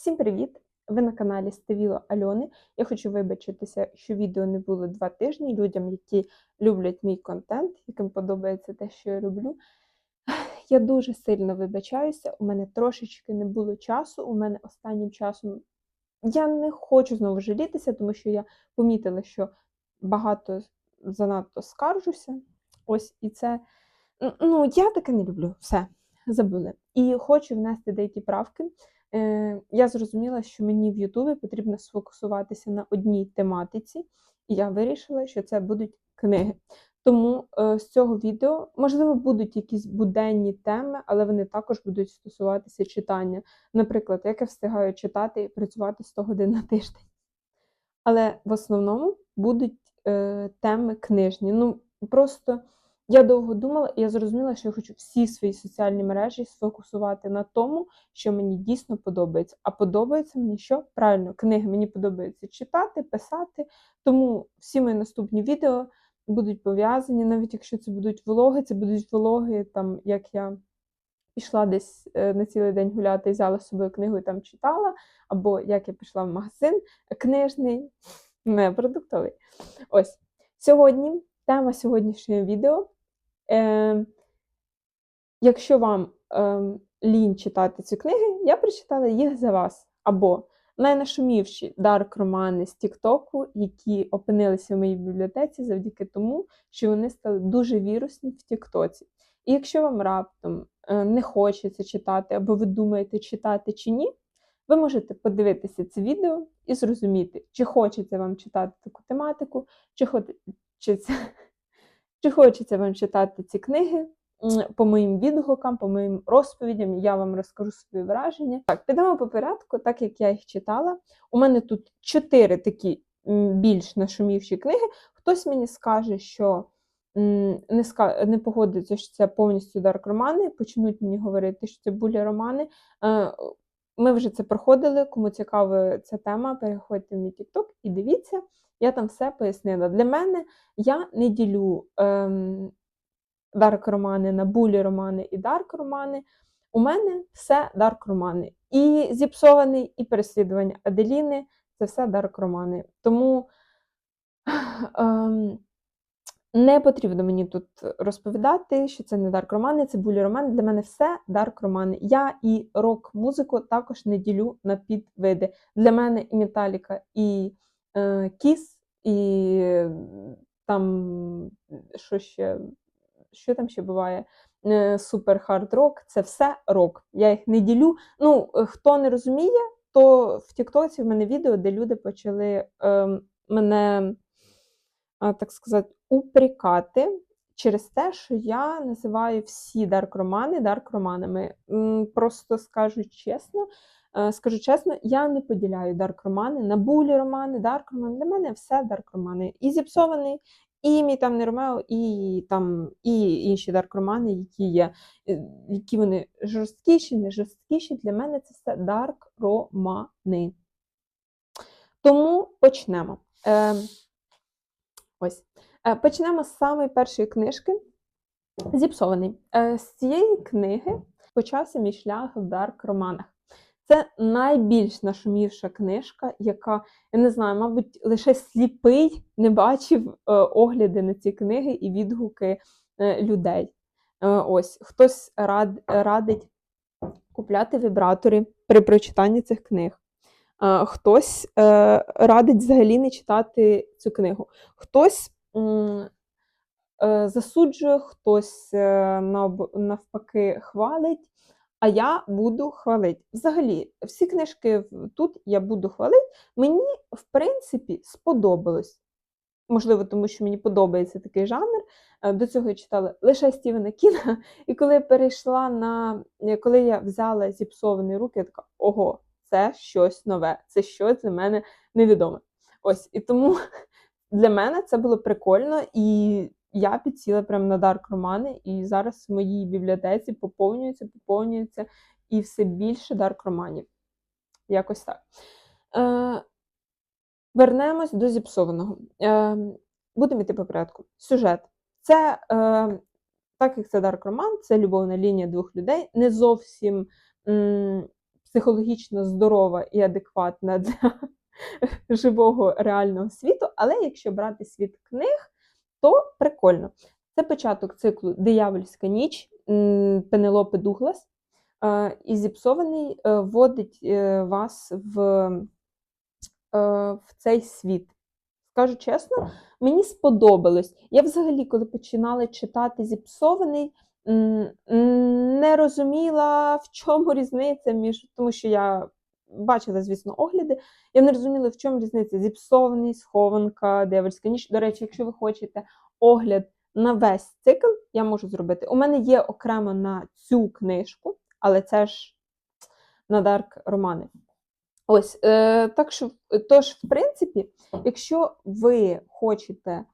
Всім привіт! Ви на каналі Стевіло Альони. Я хочу вибачитися, що відео не було два тижні людям, які люблять мій контент, яким подобається те, що я роблю. Я дуже сильно вибачаюся, у мене трошечки не було часу. У мене останнім часом я не хочу знову жалітися, тому що я помітила, що багато занадто скаржуся. Ось і це. Ну, я таке не люблю. Все, забули. І хочу внести деякі правки. Е, Я зрозуміла, що мені в Ютубі потрібно сфокусуватися на одній тематиці, і я вирішила, що це будуть книги. Тому е, з цього відео, можливо, будуть якісь буденні теми, але вони також будуть стосуватися читання. Наприклад, як я встигаю читати і працювати 100 годин на тиждень. Але в основному будуть е, теми книжні. Ну, просто я довго думала, і я зрозуміла, що я хочу всі свої соціальні мережі сфокусувати на тому, що мені дійсно подобається. А подобається мені що? Правильно, книги мені подобається читати, писати. Тому всі мої наступні відео будуть пов'язані, навіть якщо це будуть влоги, це будуть влоги, там, як я пішла десь е, на цілий день гуляти і взяла з собою книгу і там читала, або як я пішла в магазин книжний, не продуктовий. Ось. Сьогодні тема сьогоднішнього відео. Е, Якщо вам е, лінь читати ці книги, я прочитала їх за вас. Або найнашумівші дарк-романи з Тіктоку, які опинилися в моїй бібліотеці завдяки тому, що вони стали дуже вірусні в Тіктоці. І якщо вам раптом е, не хочеться читати, або ви думаєте, читати чи ні, ви можете подивитися це відео і зрозуміти, чи хочеться вам читати таку тематику, чи хочеться, чи хочеться вам читати ці книги. По моїм відгукам, по моїм розповідям, я вам розкажу свої враження. Так, підемо по порядку, так як я їх читала. У мене тут чотири такі більш нашумівші книги. Хтось мені скаже, що не ска... не погодиться, що це повністю дарк романи, почнуть мені говорити, що це булі романи. Ми вже це проходили. Кому цікава ця тема, переходьте в мій TikTok і дивіться, я там все пояснила. Для мене я не ділю ем, дарк-романи на булі-романи і дарк-романи. У мене все дарк-романи. І зіпсований, і переслідування Аделіни це все дарк-романи. Тому. Ем, не потрібно мені тут розповідати, що це не дарк-романи, це булі романи. Для мене все дарк-романи. Я і рок-музику також не ділю на підвиди. Для мене і Металіка, і е, Кіс, і там що ще, що там ще буває? Е, Супер хард рок це все рок. Я їх не ділю. Ну, хто не розуміє, то в Тіктоці в мене відео, де люди почали е, мене так сказати, упрекати через те, що я називаю всі дарк-романи дарк-романами. Просто скажу чесно, е, скажу чесно, я не поділяю дарк-романи на булі романи, дарк-романи. Для мене все дарк-романи. І зіпсований, і мій там не Ромео, і там і інші дарк-романи, які є, е, які вони жорсткіші, не жорсткіші. Для мене це все дарк-романи. Тому почнемо. Ось. Е, почнемо з самої першої книжки. Зіпсований. Е, з цієї книги почався мій шлях в дарк-романах. Це найбільш нашумівша книжка, яка, я не знаю, мабуть, лише сліпий не бачив е, огляди на ці книги і відгуки людей. Ось, Хтось рад, радить купляти вібратори при прочитанні цих книг. Хтось е, радить взагалі не читати цю книгу. Хтось е, засуджує, хтось е, навпаки хвалить, а я буду хвалити. Взагалі, всі книжки тут я буду хвалити. Мені, в принципі, сподобалось. Можливо, тому що мені подобається такий жанр. До цього я читала лише Стівена Кінга. І коли я перейшла на коли я взяла зіпсовані руки, я така ого це щось нове, це щось для мене невідоме. Ось і тому для мене це було прикольно, і я підсіла прямо на дарк романи, і зараз в моїй бібліотеці поповнюється, поповнюється і все більше дарк романів. Якось так. Е, Вернемось до зіпсованого. Е, Будемо йти по порядку. Сюжет. Це, е, так як це дарк роман, це любовна лінія двох людей, не зовсім психологічно здорова і адекватна для живого реального світу. Але якщо брати світ книг, то прикольно. Це початок циклу Диявольська ніч Пенелопи Дуглас. І зіпсований е, вводить е, вас в, е, в цей світ. Скажу чесно, мені сподобалось. Я взагалі, коли починала читати зіпсований, не розуміла, в чому різниця між, тому що я бачила, звісно, огляди. Я не розуміла, в чому різниця зіпсований, схованка, диявольська ніч. До речі, якщо ви хочете огляд на весь цикл, я можу зробити. У мене є окремо на цю книжку, але це ж на дарк романи. Ось, е, так що, тож, в принципі, якщо ви хочете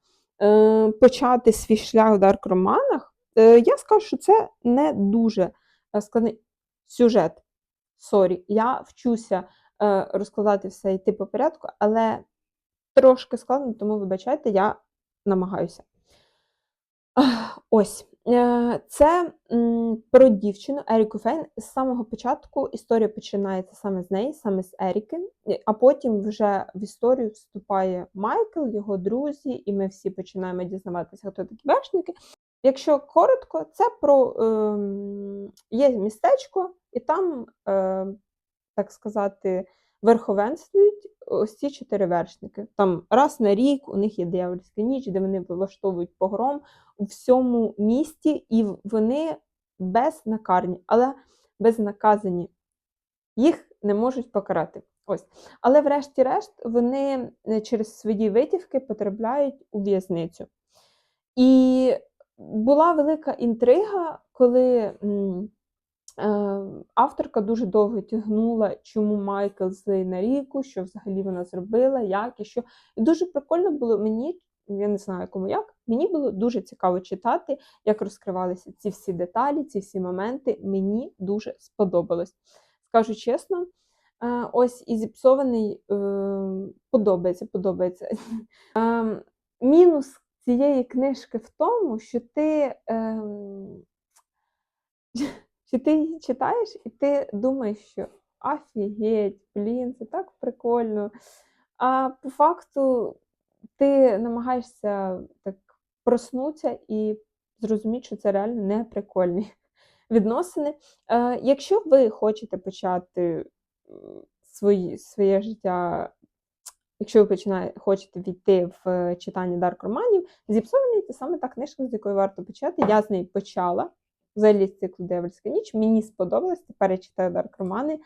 е, почати свій шлях в дарк романах, е, я скажу, що це не дуже е, складний сюжет. Сорі, я вчуся е, розкладати все йти по порядку, але трошки складно, тому вибачайте, я намагаюся. Ось. Е, Це про дівчину Еріку Фейн. З самого початку історія починається саме з неї, саме з Еріки, а потім вже в історію вступає Майкл, його друзі, і ми всі починаємо дізнаватися, хто такі вершники. Якщо коротко, це про ем, є містечко, і там, е, так сказати, верховенствують ось ці чотири вершники. Там раз на рік у них є диявольська ніч, де вони влаштовують погром у всьому місті, і вони безнакарні, але безнаказані. Їх не можуть покарати. Ось. Але врешті-решт вони е, через свої витівки потрапляють у в'язницю. І була велика інтрига, коли е, авторка дуже довго тягнула, чому Майкл злий на ріку, що взагалі вона зробила, як і що. І дуже прикольно було мені, я не знаю кому як, мені було дуже цікаво читати, як розкривалися ці всі деталі, ці всі моменти. Мені дуже сподобалось. Скажу чесно, е, ось і зіпсований е, подобається, подобається. Ем, Мінус цієї книжки в тому, що ти, ем, що ти її читаєш і ти думаєш, що афігеть, блін, це так прикольно. А по факту ти намагаєшся так проснутися і зрозуміти, що це реально не прикольні відносини. Е, якщо ви хочете почати свої, своє життя якщо ви починаєте, хочете війти в е, читання дарк романів, зіпсований це саме та книжка, з якої варто почати. Я з неї почала. Взагалі з циклу Девольська ніч. Мені сподобалось. Тепер читаю дарк романи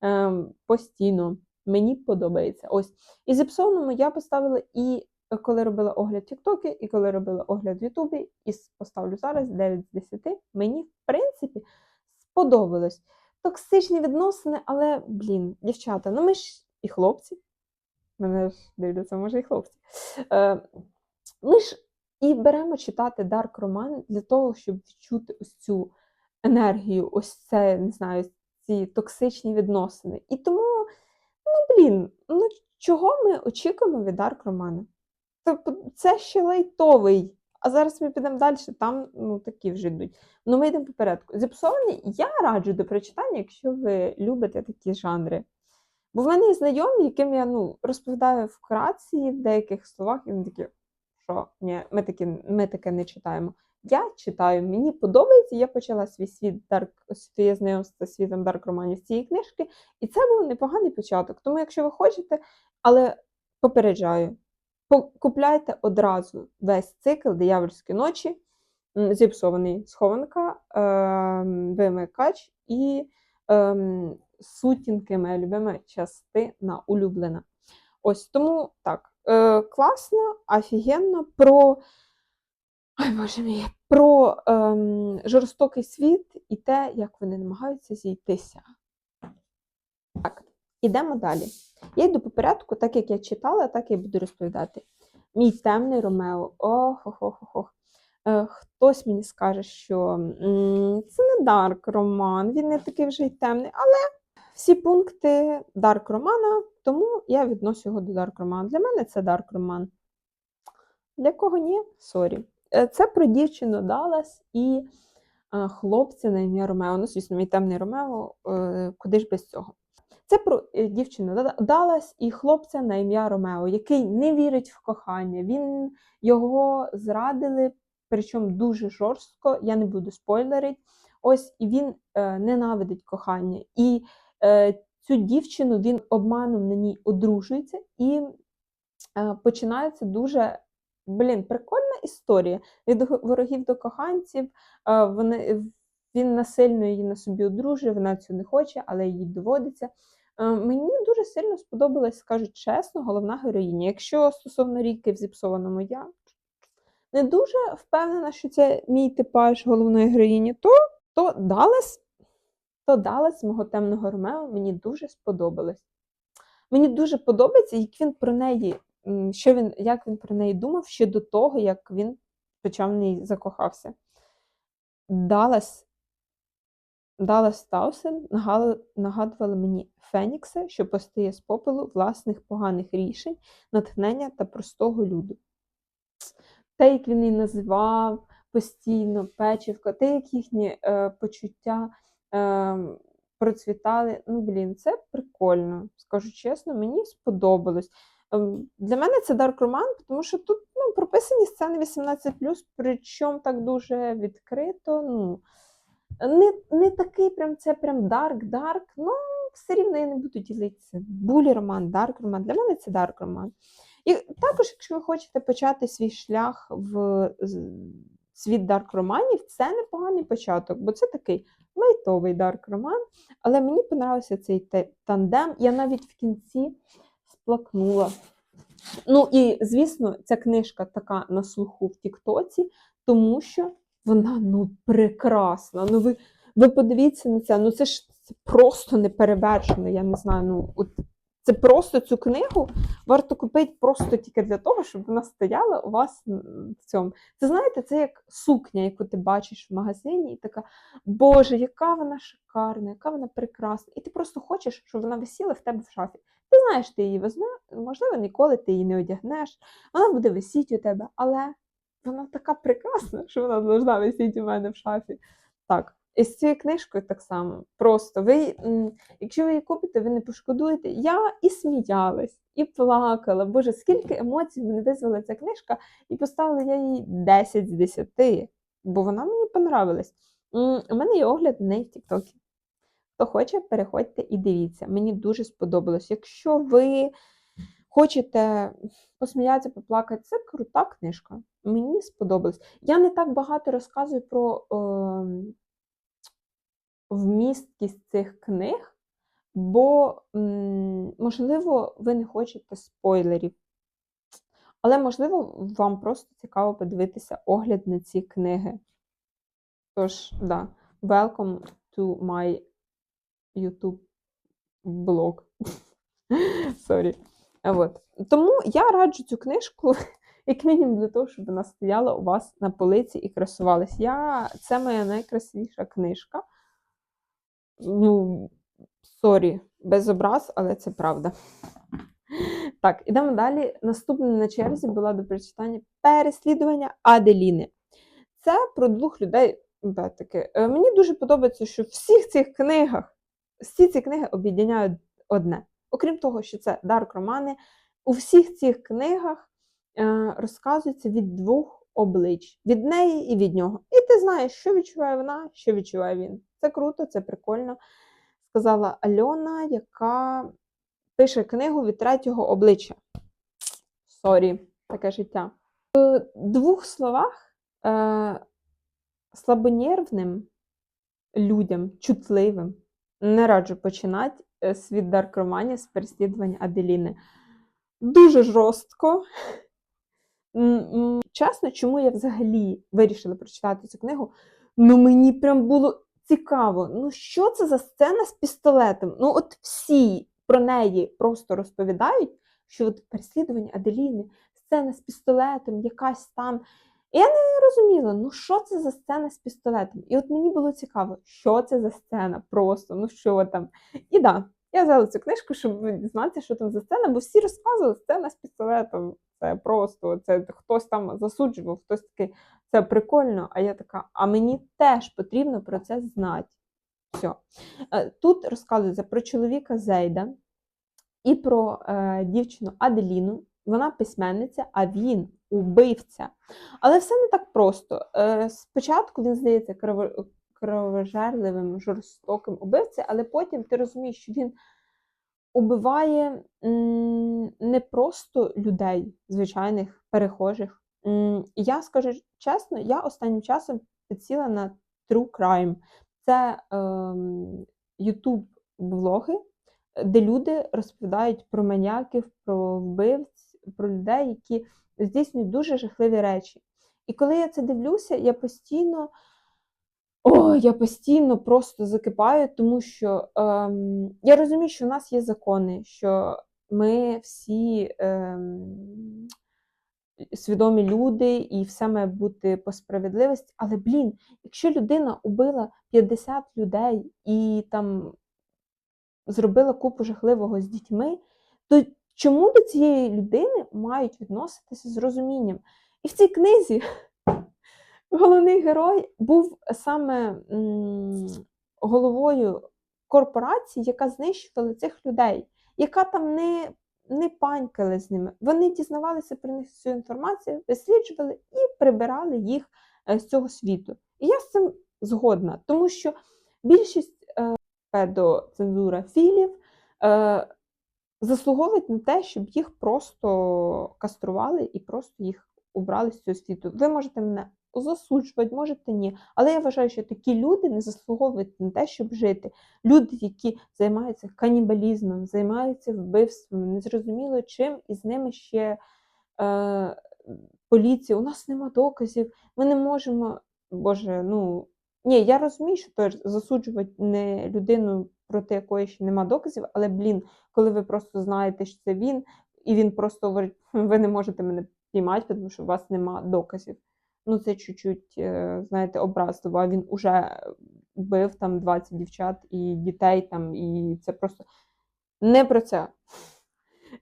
ем, постійно. Мені подобається. Ось. І зіпсованому я поставила і е, коли робила огляд Тіктоки, і коли робила огляд в Ютубі, і поставлю зараз 9 з 10. Мені, в принципі, сподобалось. Токсичні відносини, але, блін, дівчата, ну ми ж і хлопці. Мене ж дивляться, може, і хлопці. Е, ми ж і беремо читати дарк роман для того, щоб відчути ось цю енергію, ось це, не знаю, ці токсичні відносини. І тому, ну блін, ну чого ми очікуємо від дарк романа? Тобто це ще лайтовий. А зараз ми підемо далі, там ну, такі вже йдуть. Ну, ми йдемо по порядку. Зіпсований я раджу до прочитання, якщо ви любите такі жанри. Бо в мене є знайомі, яким я ну, розповідаю вкратці в деяких словах, і вони такі, що ні, ми, такі, ми таке не читаємо. Я читаю, мені подобається, я почала свій світ дарк, своє знайомство з світом дарк романів з цієї книжки, і це був непоганий початок. Тому, якщо ви хочете, але попереджаю, купляйте одразу весь цикл диявольські ночі, зіпсований схованка, ем, вимикач і ем, сутінки, моя любима частина улюблена. Ось тому так, е, класно, офігенно про. Ой, боже мій, про ем, жорстокий світ і те, як вони намагаються зійтися. Так, ідемо далі. Я йду по порядку, так як я читала, так я буду розповідати. Мій темний Ромео. Ох, ох, ох, ох. Е, Хтось мені скаже, що м, це не дарк роман, він не такий вже й темний, але всі пункти дарк романа, тому я відношу його до дарк роману. Для мене це дарк роман. Для кого ні, сорі. Е, Це про дівчину Даллас і е, хлопця на ім'я Ромео. Ну, звісно, мій темний Ромео, е, куди ж без цього. Це про дівчину Да- Даллас і хлопця на ім'я Ромео, який не вірить в кохання. Він його зрадили, причому дуже жорстко. Я не буду спойлерити. Ось і він ненавидить кохання. І цю дівчину він обманом на ній одружується, і е, починається дуже блін, прикольна історія. Від ворогів до коханців. Е, вони, він насильно її на собі одружує, вона цього не хоче, але їй доводиться. Е, Мені дуже сильно сподобалась, скажу чесно, головна героїня. Якщо стосовно ріки в зіпсованому я не дуже впевнена, що це мій типаж головної героїні, то, то Далес, то Далес мого темного Ромео мені дуже сподобалось. Мені дуже подобається, як він про неї, що він, як він про неї думав ще до того, як він почав в неї закохався. Даллас, Даллас Таусен нагадували мені Фенікса, що постає з попелу власних поганих рішень, натхнення та простого люду. Те, як він її називав постійно, печівка, те, як їхні е, почуття процвітали. Ну, блін, це прикольно. Скажу чесно, мені сподобалось. Ем, Для мене це дарк роман, тому що тут ну, прописані сцени 18, причому так дуже відкрито. Ну, не, не такий прям це прям дарк-дарк, ну все рівно я не буду ділитися. Булі роман, дарк роман. Для мене це дарк роман. І також, якщо ви хочете почати свій шлях в світ дарк романів, це непоганий початок, бо це такий лайтовий дарк роман. Але мені подобався цей тандем. Я навіть в кінці сплакнула. Ну і звісно, ця книжка така на слуху в Тіктоці, тому що вона ну прекрасна. Ну ви, ви подивіться на це. Ну це ж це просто неперевершено. Я не знаю. Ну от це просто цю книгу варто купити просто тільки для того, щоб вона стояла у вас в цьому. Це знаєте, це як сукня, яку ти бачиш в магазині, і така, Боже, яка вона шикарна, яка вона прекрасна. І ти просто хочеш, щоб вона висіла в тебе в шафі. Ти знаєш, ти її візьме, можливо, ніколи ти її не одягнеш, вона буде висіти у тебе, але вона така прекрасна, що вона должна висіти у мене в шафі. Так, і з цією книжкою так само. Просто ви, якщо ви її купите, ви не пошкодуєте. Я і сміялась, і плакала. Боже, скільки емоцій мене визвала ця книжка, і поставила я їй 10 з 10, бо вона мені понравилась. У мене є огляд на неї в Тіктокі. Хто хоче, переходьте і дивіться. Мені дуже сподобалось. Якщо ви хочете посміятися, поплакати, це крута книжка. Мені сподобалось. Я не так багато розказую про е, вмісткість цих книг, бо, можливо, ви не хочете спойлерів. Але, можливо, вам просто цікаво подивитися огляд на ці книги. Тож, да, welcome to my YouTube блог. Sorry. От. Тому я раджу цю книжку, як мінімум, для того, щоб вона стояла у вас на полиці і красувалась. Я... Це моя найкрасивіша книжка. Ну, сорі, без образ, але це правда. Так, ідемо далі. Наступна на черзі була до прочитання переслідування Аделіни. Це про двох людей. опять-таки. Е, Мені дуже подобається, що в всіх цих книгах, всі ці книги об'єднають одне. Окрім того, що це дарк романи, у всіх цих книгах е, розказується від двох облич: від неї і від нього. І ти знаєш, що відчуває вона, що відчуває він. Це круто, це прикольно. Сказала Альона, яка пише книгу від третього обличчя. Сорі, таке життя. В двох словах е, слабонервним людям, чутливим, не раджу починати е, світ дарк романів з переслідування Аделіни. Дуже жорстко. Чесно, чому я взагалі вирішила прочитати цю книгу? Ну, мені прям було цікаво. Ну, що це за сцена з пістолетом? Ну, от всі про неї просто розповідають, що от переслідування Аделіни, сцена з пістолетом, якась там. Я не розуміла, ну що це за сцена з пістолетом? І от мені було цікаво, що це за сцена, просто, ну що там. І да, я взяла цю книжку, щоб дізнатися, що там за сцена, бо всі розказували сцена з пістолетом. Це просто це хтось там засуджував, хтось такий, це прикольно. А я така, а мені теж потрібно про це знати. Все. Тут розказується про чоловіка Зейда і про е, дівчину Аделіну. Вона письменниця, а він убивця. Але все не так просто. Е, спочатку він здається кровожерливим, жорстоким убивцем, але потім ти розумієш, що він убиває не просто людей, звичайних перехожих. Я скажу чесно, я останнім часом підсіла на True Crime. Це ем, YouTube влоги, де люди розповідають про маньяків, про вбивць, про людей, які здійснюють дуже жахливі речі. І коли я це дивлюся, я постійно. О, я постійно просто закипаю, тому що ем, я розумію, що в нас є закони, що ми всі ем, свідомі люди, і все має бути по справедливості. Але, блін, якщо людина убила 50 людей і там зробила купу жахливого з дітьми, то чому до цієї людини мають відноситися з розумінням? І в цій книзі головний герой був саме головою корпорації, яка знищувала цих людей, яка там не, не панькала з ними. Вони дізнавалися про них всю інформацію, досліджували і прибирали їх е, з цього світу. І я з цим згодна, тому що більшість е, педоцензура філів е, заслуговують на те, щоб їх просто кастрували і просто їх убрали з цього світу. Ви можете мене засуджувати, можете ні. Але я вважаю, що такі люди не заслуговують на те, щоб жити. Люди, які займаються канібалізмом, займаються вбивством, незрозуміло чим, і з ними ще е, поліція. У нас нема доказів, ми не можемо. Боже, ну ні, я розумію, що теж засуджувати не людину, проти якої ще нема доказів, але блін, коли ви просто знаєте, що це він, і він просто говорить, «Хм, ви не можете мене піймати, тому що у вас нема доказів. Ну, це чуть-чуть, е, знаєте, образливо, він уже вбив там 20 дівчат і дітей там, і це просто не про це.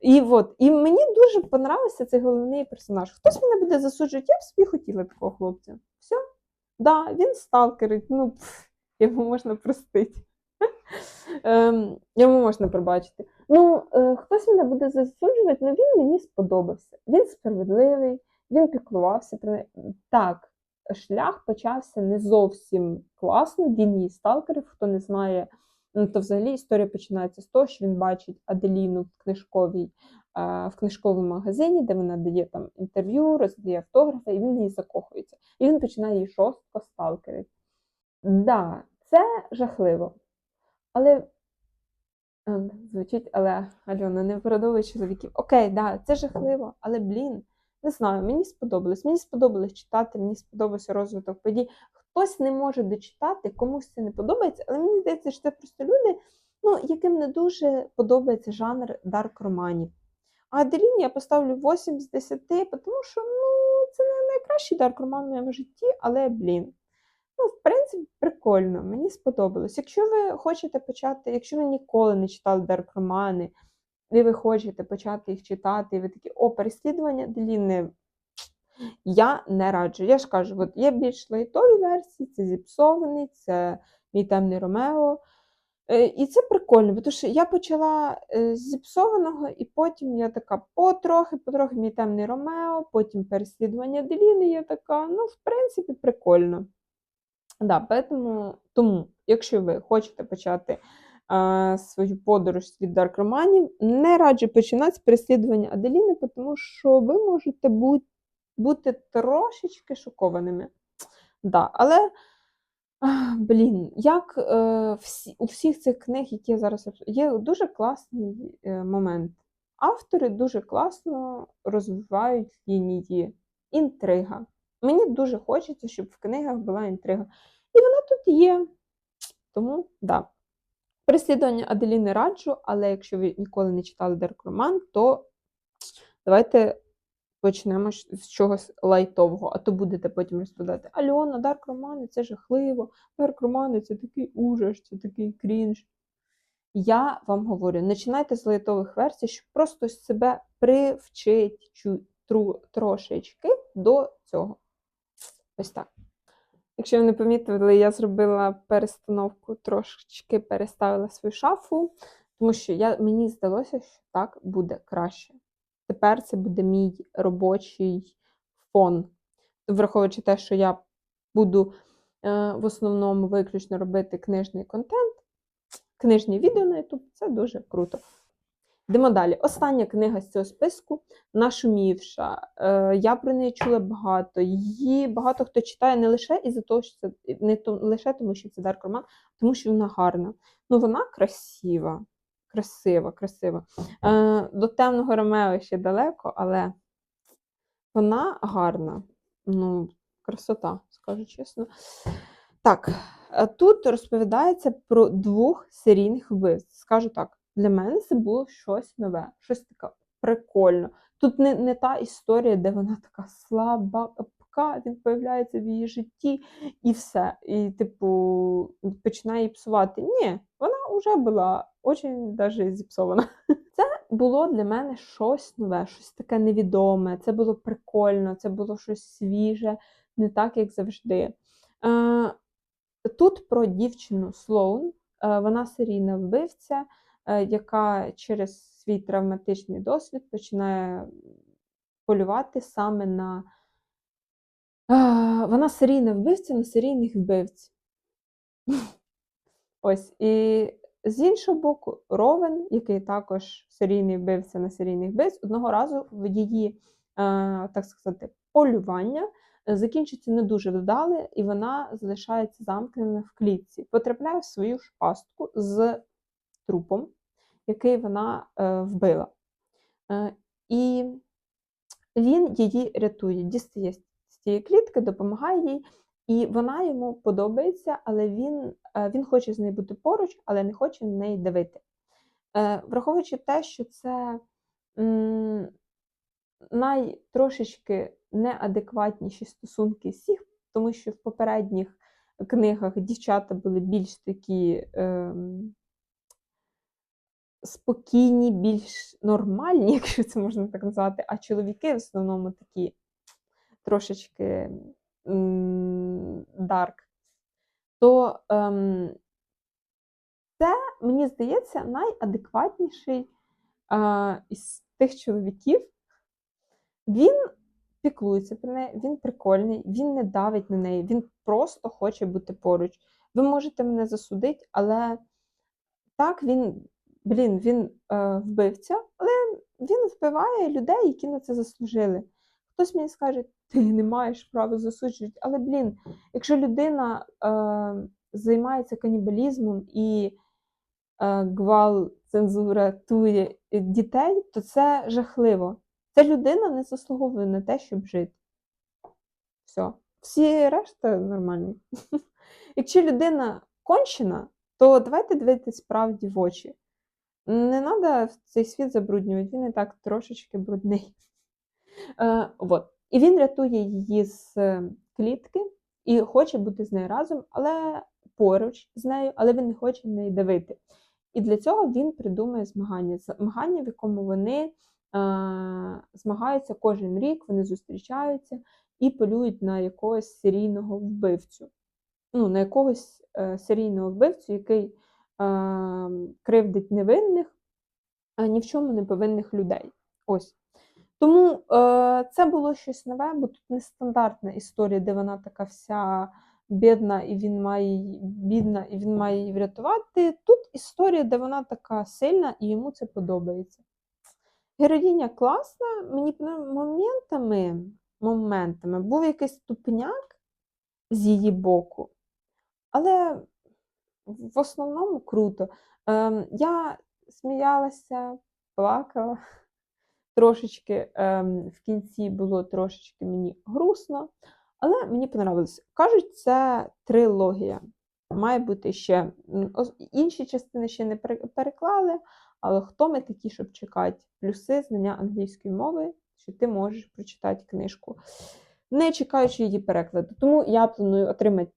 І от, і мені дуже понравився цей головний персонаж. Хтось мене буде засуджувати, я б собі хотіла такого хлопця. Все. Да, він сталкерить, ну пф, йому можна простити. Ем, Йому можна пробачити. Ну, е, хтось мене буде засуджувати, але він мені сподобався. Він справедливий, він піклувався про. Так, шлях почався не зовсім класно. Він її сталкерив. Хто не знає, ну, то взагалі історія починається з того, що він бачить Аделіну в книжковій, е, в книжковому магазині, де вона дає там інтерв'ю, роздає автографи, і він неї закохується. І він починає її жорстко сталкерити. Да, це жахливо. Але Ем, звучить, але Альона, не виправдовуй чоловіків. Окей, да, це жахливо, але блін, не знаю, мені сподобалось. Мені сподобалось читати, мені сподобався розвиток подій. Хтось не може дочитати, комусь це не подобається, але мені здається, що це просто люди, ну, яким не дуже подобається жанр дарк романів. А Аделіні я поставлю 8 з 10, тому що ну, це не найкращий дарк роман в моєму житті, але блін. Ну, в принципі, прикольно, мені сподобалось. Якщо ви хочете почати, якщо ви ніколи не читали дарк романи, і ви хочете почати їх читати, і ви такі, о, переслідування Деліни, я не раджу. Я ж кажу, от є більш лайтові версії, це зіпсований, це мій темний Ромео. Е, І це прикольно, тому що я почала е, з зіпсованого, і потім я така потрохи, потрохи мій темний Ромео, потім переслідування Деліни, я така, ну, в принципі, прикольно. Да, поэтому, тому, якщо ви хочете почати свою подорож від дарк романів, не раджу починати з переслідування Аделіни, тому що ви можете бути, бути трошечки шокованими. Да, але, блін, як е, всі, у всіх цих книг, які я зараз є дуже класний е, момент. Автори дуже класно розвивають лінії, інтрига. Мені дуже хочеться, щоб в книгах була інтрига. І вона тут є. Тому, да. Переслідування Аделіни раджу, але якщо ви ніколи не читали Дарк Роман, то давайте почнемо з чогось лайтового, а то будете потім розповідати: Альона, Дарк Романи це жахливо, Дарк Романи це такий ужас, це такий крінж. Я вам говорю, починайте з лайтових версій, щоб просто себе привчити трошечки до цього. Ось так. Якщо ви не помітили, я зробила перестановку, трошечки переставила свою шафу, тому що я, мені здалося, що так буде краще. Тепер це буде мій робочий фон. Враховуючи те, що я буду е, в основному виключно робити книжний контент, книжні відео на YouTube, це дуже круто. Йдемо далі. Остання книга з цього списку нашумівша. Е, я про неї чула багато. Її багато хто читає не лише із-за того, що це не то, лише тому, що це дарк роман, тому що вона гарна. Ну, вона красива, красива, красива. Е, до темного Ромео ще далеко, але вона гарна. Ну, красота, скажу чесно. Так, е, тут розповідається про двох серійних вбивць. Скажу так, для мене це було щось нове, щось таке прикольно. Тут не, не та історія, де вона така слабка, він появляється в її житті і все. І, типу, починає її псувати. Ні, вона вже була дуже даже зіпсована. Це було для мене щось нове, щось таке невідоме. Це було прикольно, це було щось свіже, не так, як завжди. Е, Тут про дівчину Слоун, е, вона серійна вбивця, яка через свій травматичний досвід починає полювати саме на. Е, Вона серійна вбивця на серійних вбивць. Ось. І з іншого боку, Ровен, який також серійний вбивця на серійних вбивць, одного разу в її, е, так сказати, полювання е, закінчиться не дуже вдале, і вона залишається замкнена в клітці, потрапляє в свою ж пастку з трупом, який вона е, вбила. Е, і він її рятує, дістає з цієї клітки, допомагає їй, і вона йому подобається, але він, е, він хоче з нею бути поруч, але не хоче на неї давити. Е, Враховуючи те, що це найтрошечки неадекватніші стосунки всіх, тому що в попередніх книгах дівчата були більш такі. Е, спокійні, більш нормальні, якщо це можна так назвати, а чоловіки в основному такі трошечки дарк, то ем, це, мені здається, найадекватніший е, із тих чоловіків. Він піклується про неї, він прикольний, він не давить на неї, він просто хоче бути поруч. Ви можете мене засудити, але так він блін, він е, вбивця, але він вбиває людей, які на це заслужили. Хтось мені скаже, ти не маєш права засуджувати, але, блін, якщо людина е, займається канібалізмом і е, гвал цензуратує дітей, то це жахливо. Ця людина не заслуговує на те, щоб жити. Все. Всі решта нормальні. Якщо людина кончена, то давайте дивитися справді в очі. Не треба цей світ забруднювати, він і так трошечки брудний. Е. І він рятує її з е, клітки і хоче бути з нею разом, але поруч з нею, але він не хоче в неї давити. І для цього він придумує змагання. Змагання, в якому вони е, змагаються кожен рік, вони зустрічаються і полюють на якогось серійного вбивцю. Ну, на якогось е, серійного вбивцю, який кривдить невинних, ні в чому не повинних людей. Ось. Тому е, це було щось нове, бо тут нестандартна історія, де вона така вся бідна, і він має бідна, і він має її врятувати. Тут історія, де вона така сильна, і йому це подобається. Героїня класна, мені моментами, моментами був якийсь тупняк з її боку, але в основному круто. Ем, Я сміялася, плакала трошечки. Ем, В кінці було трошечки мені грустно, але мені понравилось. Кажуть, це трилогія. Має бути ще інші частини ще не переклали, але хто ми такі, щоб чекати? Плюси знання англійської мови, що ти можеш прочитати книжку, не чекаючи її перекладу. Тому я планую отримати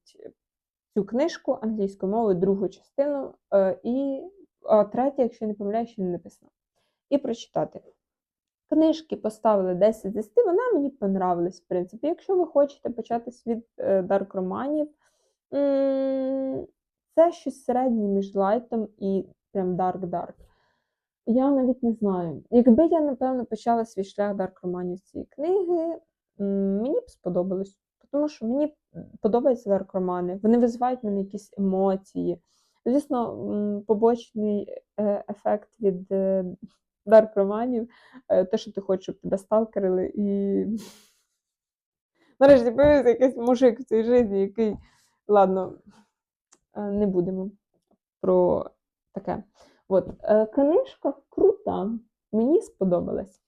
цю книжку англійською мовою, другу частину, е, і третя, якщо не помиляю, ще не написано. І прочитати. Книжки поставили 10 з 10, вона мені понравилась, в принципі. Якщо ви хочете почати світ е, дарк романів, це щось середнє між лайтом і прям дарк-дарк. Я навіть не знаю. Якби я, напевно, почала свій шлях дарк романів з цієї книги, мені б сподобалось. Тому що мені подобаються дарк романи. Вони визивають в мене якісь емоції. Звісно, побочний е, ефект від е, дарк романів, е, те, що ти хочеш, щоб тебе сталкерили, і нарешті появився якийсь мужик в цій житті, який. Ладно, не будемо про таке. От, книжка крута, мені сподобалась.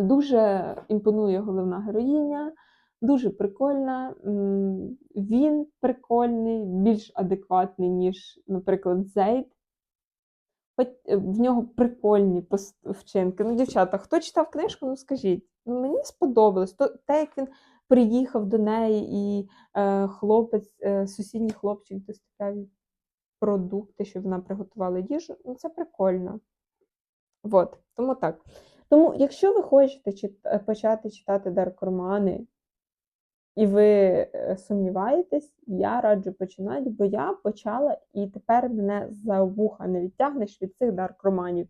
Дуже імпонує головна героїня, дуже прикольна. Він прикольний, більш адекватний, ніж, наприклад, Зейд. Е, в нього прикольні вчинки. Ну, дівчата, хто читав книжку, ну скажіть. Ну, мені сподобалось. То, те, як він приїхав до неї, і е, хлопець, е, сусідній хлопчик доставляв продукти, щоб вона приготувала їжу. Ну, це прикольно. От, тому так. Тому, якщо ви хочете чит- е, почати читати дарк-романи, і ви е, сумніваєтесь, я раджу починати, бо я почала, і тепер мене за вуха не відтягнеш від цих дарк-романів.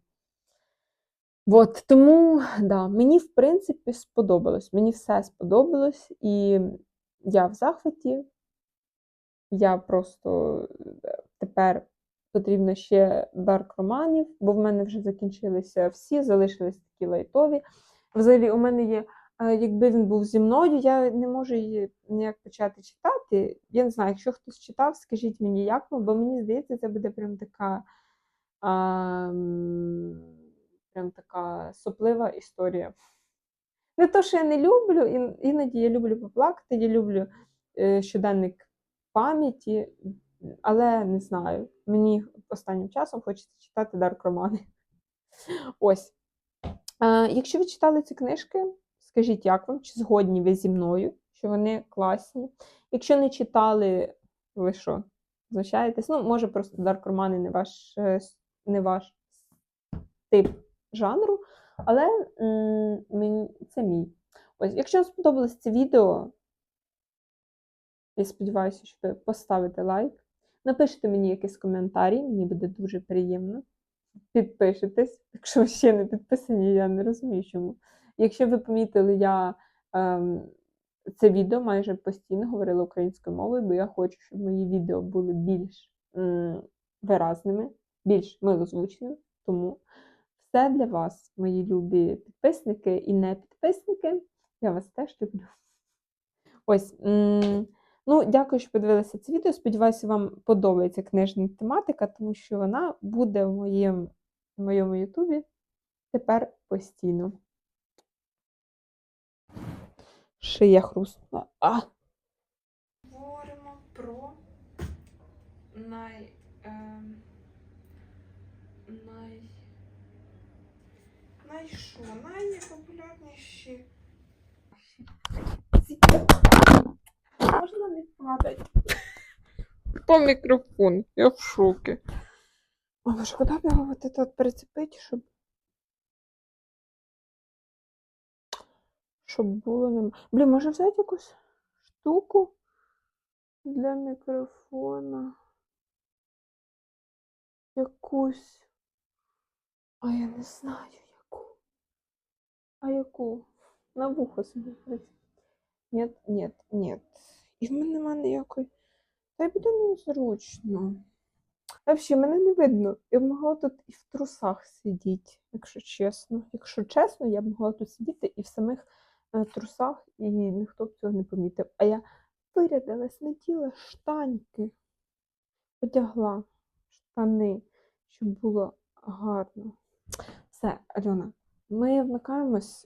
От, тому, да, мені, в принципі, сподобалось. Мені все сподобалось, і я в захваті. Я просто е, тепер потрібно ще дарк романів, бо в мене вже закінчилися всі, залишились такі лайтові. Взагалі, у мене є, якби він був зі мною, я не можу її ніяк почати читати. Я не знаю, якщо хтось читав, скажіть мені, як бо мені здається, це буде прям така. А, прям така соплива історія. Не то, що я не люблю, іноді я люблю поплакати, я люблю е, щоденник пам'яті, але не знаю. Мені останнім часом хочеться читати дарк-романи. Ось. Е, якщо ви читали ці книжки, скажіть, як вам, чи згодні ви зі мною, що вони класні. Якщо не читали, ви що, знущаєтесь? Ну, може, просто дарк-романи не ваш, е, не ваш тип жанру, але м, це мій. Ось, якщо вам сподобалось це відео, я сподіваюся, що ви поставите лайк. Напишіть мені якийсь коментарі, мені буде дуже приємно. Підпишитесь, якщо ви ще не підписані, я не розумію чому. Якщо ви помітили, я ем, це відео майже постійно говорила українською мовою, бо я хочу, щоб мої відео були більш м, виразними, більш милозвучними. Тому все для вас, мої любі підписники і не підписники. Я вас теж люблю. Ось. м, Ну, дякую, що подивилися це відео. Сподіваюся, вам подобається книжна тематика, тому що вона буде в моєму, в моєму Ютубі тепер постійно. Шия хрустнула. А! Говоримо про най, е, най, най що? Найпопулярніші. Можна не падати. По мікрофон, я в шокі. Боже, куди б його от это прицепити, щоб. Щоб було нема. Блін, може взяти якусь штуку для мікрофона. Якусь. А я не знаю яку. А яку? На вухо собі прицепити. Ні, ні, ні. І в мене нема ніякої. Та й буде незручно. Взагалі, мене не видно. Я б могла тут і в трусах сидіти, якщо чесно. Якщо чесно, я б могла тут сидіти і в самих трусах, і ніхто б цього не помітив. А я вирядилась, наділа штаньки, одягла штани, щоб було гарно. Все, Альона, ми вмикаємось.